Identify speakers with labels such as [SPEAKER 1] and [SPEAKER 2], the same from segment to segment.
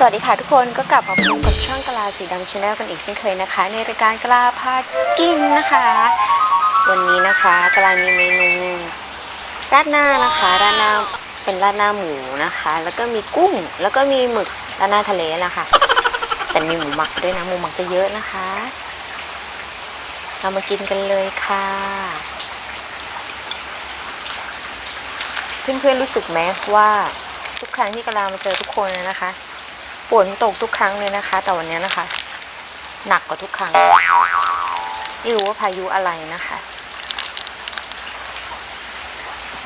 [SPEAKER 1] สวัสดีค่ะทุกคนก็กลับมาพบกับช่องกลาสีดำชาแนลกันอีกเช่นเคยนะคะ ในรายการกลาพากินนะคะ วันนี้นะคะกลามีเมนูราดหน้านะคะราดหน้าเป็นราดหน้าหมูนะคะ แล้วก็มีกุ้งแล้วก็มีหมึกราดหน้าทะเลนะคะแต่มีหมูหมักด้วยนะหมูหมักจะเยอะนะคะ เรามากินกันเลยค่ะ เพื่อนๆรู้สึกไหมว่าทุกครั้งที่กะลามาเจอทุกคนนะคะฝนตกทุกครั้งเลยนะคะ แต่วันนี้นะคะ หนักกว่าทุกครั้ง ไม่รู้ว่าพายุอะไรนะคะ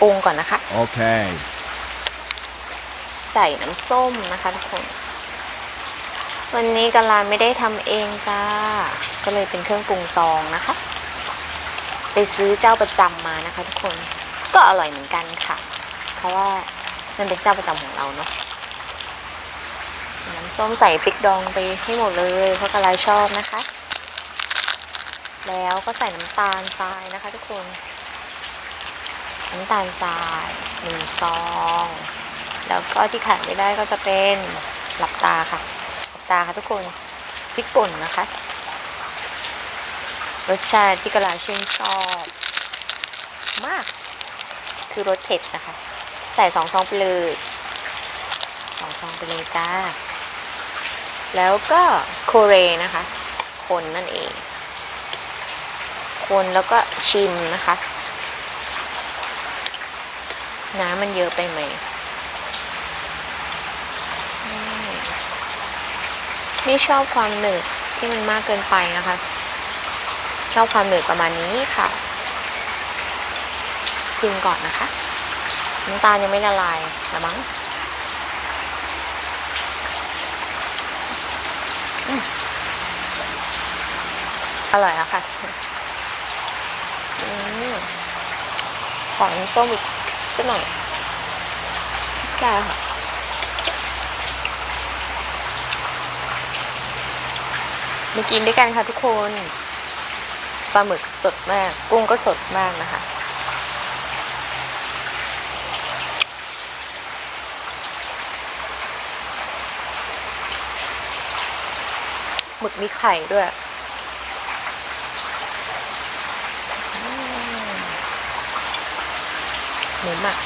[SPEAKER 1] ปรุงก่อนนะคะ
[SPEAKER 2] Okay.
[SPEAKER 1] ใส่น้ำส้มนะคะทุกคน วันนี้กะลาไม่ได้ทำเองจ้า ก็เลยเป็นเครื่องปรุงซองนะคะ ไปซื้อเจ้าประจำมานะคะทุกคน ก็อร่อยเหมือนกันค่ะ เพราะว่ามันเป็นเจ้าประจำของเราเนาะ น้ำส้มใส่พริกดองไปให้หมดเลย เพราะกะลาชอบนะคะ แล้วก็ใส่น้ำตาลทรายนะคะ ทุกคน น้ำตาลทรายหนึ่งซอง แล้วก็ที่ขาดไม่ได้ก็จะเป็นหลับตาค่ะ ตาค่ะทุกคนพริกป่นนะคะ รสชาติที่กะลาชื่นชอบมาก คือรสเผ็ดนะคะ ใส่สองซองไปเลยสองซองไปเลยจ้า แล้วก็โคเรนะคะ คนนั่นเอง คนแล้วก็ชิมนะคะ น้ำมันเยอะไปไหม ไม่ชอบความหนืดที่มันมากเกินไปนะคะ ชอบความหนืดประมาณนี้ค่ะ ชิมก่อนนะคะ น้ำตาลยังไม่ละลายละมั้งอร่อยอะค่ะขอน้ำส้มอีกสักหน่อยได้ค่ะ มากินด้วยกันค่ะทุกคนปลาหมึกสดมาก กุ้งก็สดมากนะคะ หมึกมีไข่ด้วยหมูหมัก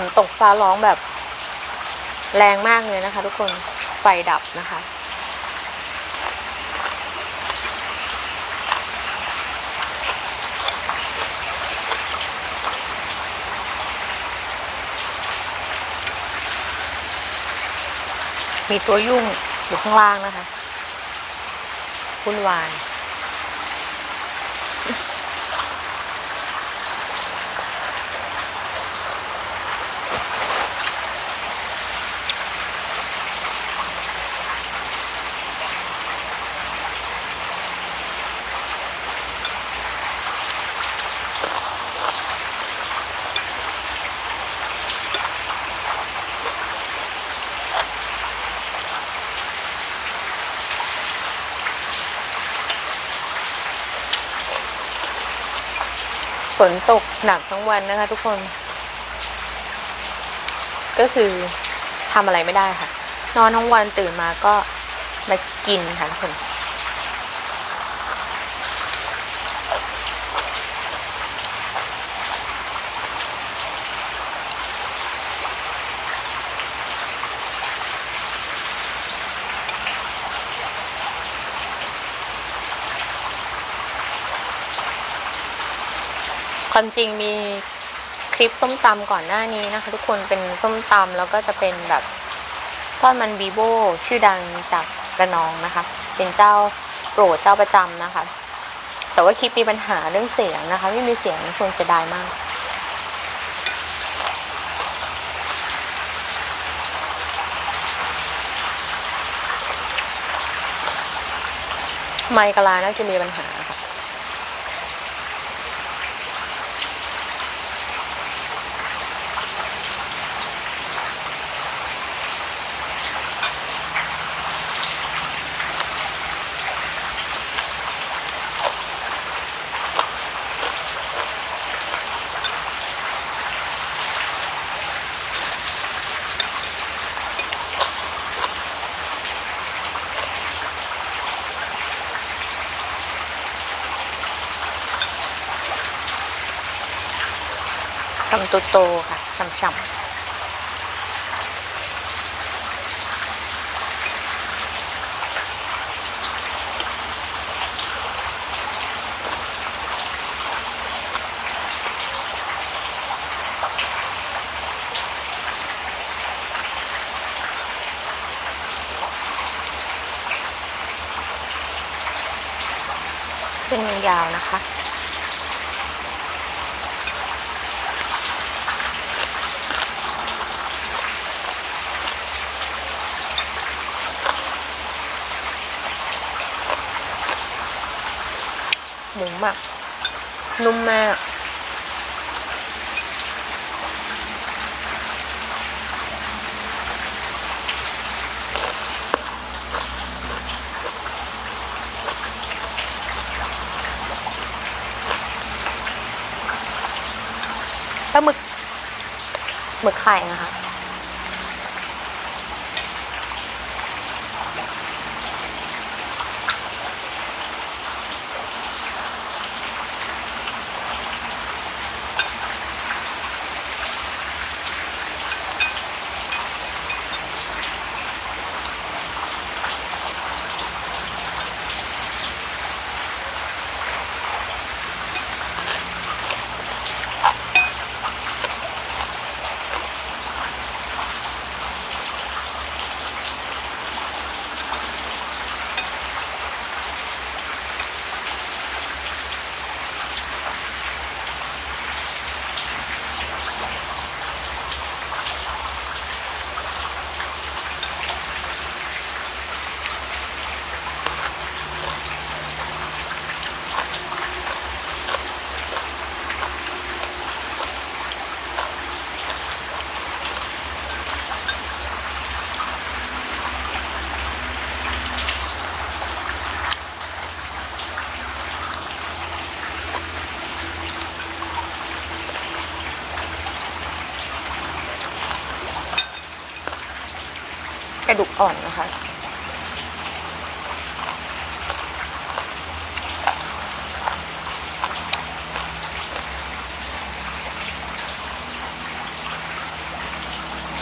[SPEAKER 1] นตกฟ้าร้องแบบแรงมากเลยนะคะ ทุกคนไฟดับนะคะ มีตัวยุ่งอยู่ข้างล่างนะคะวุ่นวาย ฝนตกหนักทั้งวันนะคะ ทุกคน ก็คือทำอะไรไม่ได้ค่ะ นอนทั้งวันตื่นมาก็มากินค่ะทุกคน ความจริงมีคลิปส้มตำก่อนหน้านี้นะคะ ทุกคนเป็นส้มตำแล้วก็จะเป็นแบบทอดมันบีโบชื่อดังจากระนองนะคะ เป็นเจ้าโปรดเจ้าประจำนะคะ แต่ว่าคลิปมีปัญหาเรื่องเสียงนะคะ ไม่มีเสียงควรเสียดายมากไมค์กะลาน่าจะมีปัญหา ค่ะคำโตๆค่ะช่ำๆเส้นยาวนะคะ หมูหมัก นุ่มมาก ปลาหมึกหมึกไข่นะคะ ดูกอ่อนนะคะ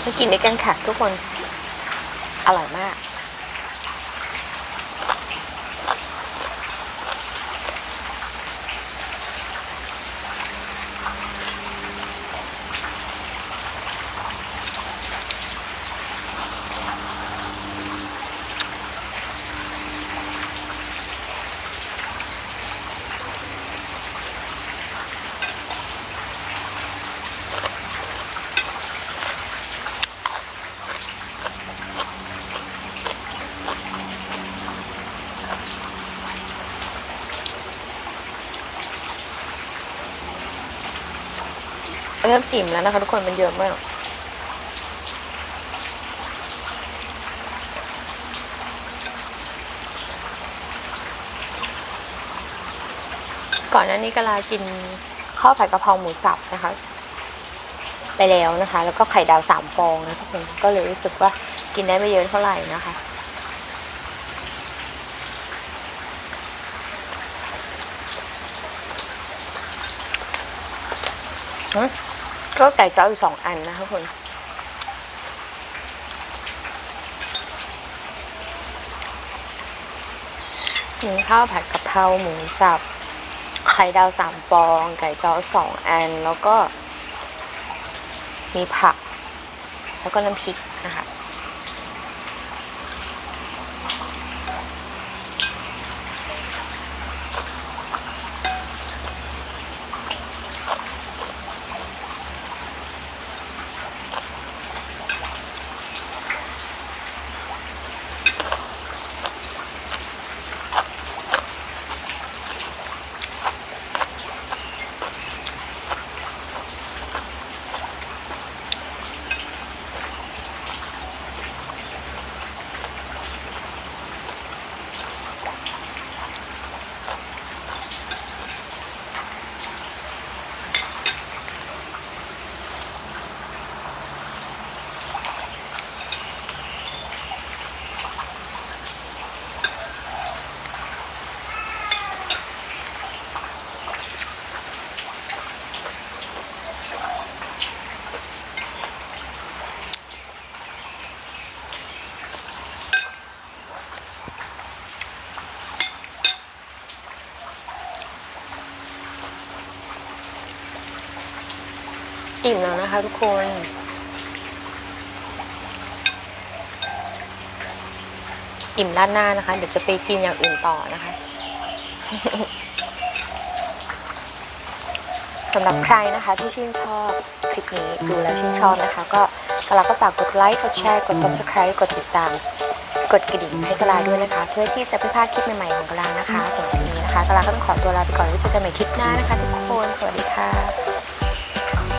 [SPEAKER 1] มากินด้วยกันค่ะทุกคน อร่อยมาก เริ่มอิ่มแล้วนะคะทุกคนมันเยอะมากก่อนหน้านี้ก็ลากินข้าวผัดกะเพราหมูสับนะคะ ไปแล้วนะคะ แล้วก็ไข่ดาวสามฟองนะทุกคนก็เลยรู้สึกว่ากินได้ไม่เยอะเท่าไหร่นะคะ ก็ไก่จ้าอยู่สองอันนะคะคุณมีข้าวผัดกะเพราหมูสับ ไข่ดาวสามฟอง ไก่จ้าสองอัน แล้วก็ มีผัก แล้วก็น้ำพริกนะคะ อิ่มแล้วนะคะทุกคนอิ่มด้านหน้านะคะ เดี๋ยวจะไปกินอย่างอื่นต่อนะคะสำหรับใครนะคะที่ชื่นชอบคลิปนี้ดูแล้วชื่นชอบนะคะ ก็กลาก็ฝากกดไลค์กดแชร์กด subscribe กดติดตาม กดกระดิ่งให้กลาด้วยนะคะ เพื่อที่จะไม่พลาดคลิปใหม่ๆของกลานะคะสำหรับคลิปนี้นะคะกลาก็ต้องขอตัวลาไปก่อนไว้เจอกันใหม่คลิปหน้านะคะ ทุกคนสวัสดีค่ะ